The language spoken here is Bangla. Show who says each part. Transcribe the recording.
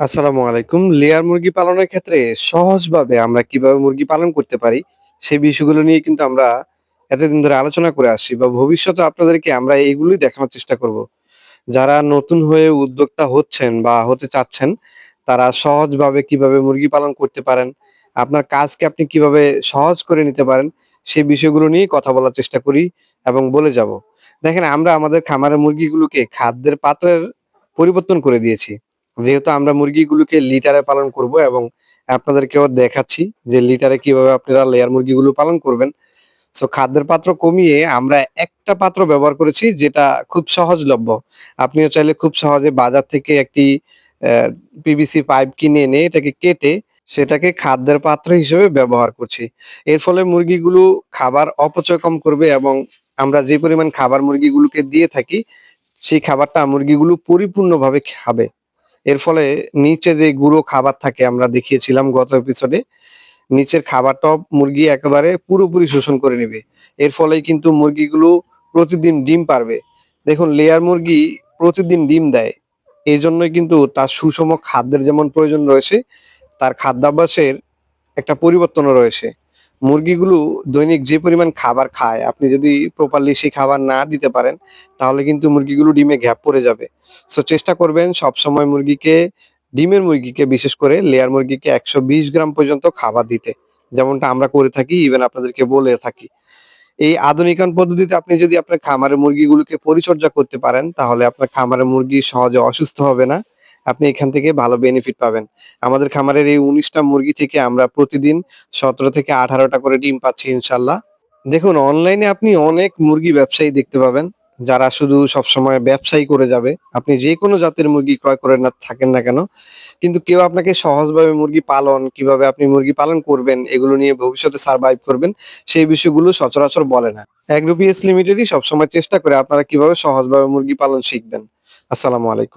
Speaker 1: আসসালামু আলাইকুম। লেয়ার মুরগি পালনের ক্ষেত্রে সহজভাবে আমরা কীভাবে মুরগি পালন করতে পারি, সেই বিষয়গুলো নিয়ে কিন্তু আমরা এতদিন ধরে আলোচনা করে আসছি বা ভবিষ্যতে আপনাদেরকে আমরা এইগুলোই দেখানোর চেষ্টা করব। যারা নতুন হয়ে উদ্যোক্তা হচ্ছেন বা হতে চাচ্ছেন, তারা সহজভাবে কীভাবে মুরগি পালন করতে পারেন, আপনার কাজকে আপনি কীভাবে সহজ করে নিতে পারেন, সেই বিষয়গুলো নিয়ে কথা বলার চেষ্টা করি এবং বলে যাব। দেখেন আমরা আমাদের খামারের মুরগিগুলোকে খাদ্যের পাত্রের পরিবর্তন করে দিয়েছি। যেহেতু আমরা মুরগিগুলোকে লিটারে পালন করব এবং আপনাদেরকেও দেখাচ্ছি যে লিটারে কীভাবে আপনারা লেয়ার মুরগিগুলো পালন করবেন। সো খাদ্যের পাত্র কমিয়ে আমরা একটা পাত্র ব্যবহার করেছি যেটা খুব সহজলভ্য। আপনিও চাইলে খুব সহজে বাজার থেকে একটি পিভিসি পাইপ কিনে এনে এটাকে কেটে সেটাকে খাদ্যের পাত্র হিসেবে ব্যবহার করছি। এর ফলে মুরগিগুলো খাবার অপচয় কম করবে এবং আমরা যে পরিমাণ খাবার মুরগিগুলোকে দিয়ে থাকি, সেই খাবারটা মুরগিগুলো পরিপূর্ণভাবে খাবে। এর ফলে নিচে যে গুঁড়ো খাবার থাকে আমরা দেখিয়েছিলাম গত এপিসোডে, নিচের খাবারটা মুরগি একেবারে পুরোপুরি শোষণ করে নিবে। এর ফলেই কিন্তু মুরগিগুলো প্রতিদিন ডিম পারবে। দেখুন লেয়ার মুরগি প্রতিদিন ডিম দেয়। এই জন্যই কিন্তু তার সুষম খাদ্যের যেমন প্রয়োজন রয়েছে, তার খাদ্যাভ্যাসের একটা পরিবর্তনও রয়েছে। মুরগিগুলো দৈনিক যে পরিমাণ খাবার খায়, আপনি যদি প্রপারলি সেই খাবার না দিতে পারেন, তাহলে কিন্তু মুরগিগুলো ডিমে ঘ্যাপ পড়ে যাবে। সো চেষ্টা করবেন সবসময় মুরগিকে ডিমের মুরগিকে বিশেষ করে লেয়ার মুরগিকে ১২০ গ্রাম পর্যন্ত খাবার দিতে। যেমনটা আমরা করে থাকি ইভেন আপনাদেরকে বলে থাকি। এই আধুনিকায়ন পদ্ধতিতে আপনি যদি আপনার খামারের মুরগিগুলোকে পরিচর্যা করতে পারেন, তাহলে আপনার খামারের মুরগি সহজে অসুস্থ হবে না। আপনি এখান থেকে ভালো বেনিফিট পাবেন। আমাদের খামারের এই উনিশটা মুরগি থেকে আমরা প্রতিদিন ১৭ থেকে আঠারোটা করে ডিম পাচ্ছি ইনশাল্লাহ দেখুন অনলাইনে আপনি অনেক মুরগি ব্যবসায়ী দেখতে পাবেন, যারা শুধু সবসময় ব্যবসায়ী করে যাবে। আপনি যেকোনো জাতের মুরগি ক্রয় করে না থাকেন না কেন, কিন্তু কেউ আপনাকে সহজভাবে মুরগি পালন, কীভাবে আপনি মুরগি পালন করবেন, এগুলো নিয়ে ভবিষ্যতে সার্ভাইভ করবেন, সেই বিষয়গুলো সচরাচর বলে না। এগ্রো পিএস লিমিটেডই সবসময় চেষ্টা করে আপনারা কীভাবে সহজভাবে মুরগি পালন শিখবেন। আসসালামু আলাইকুম।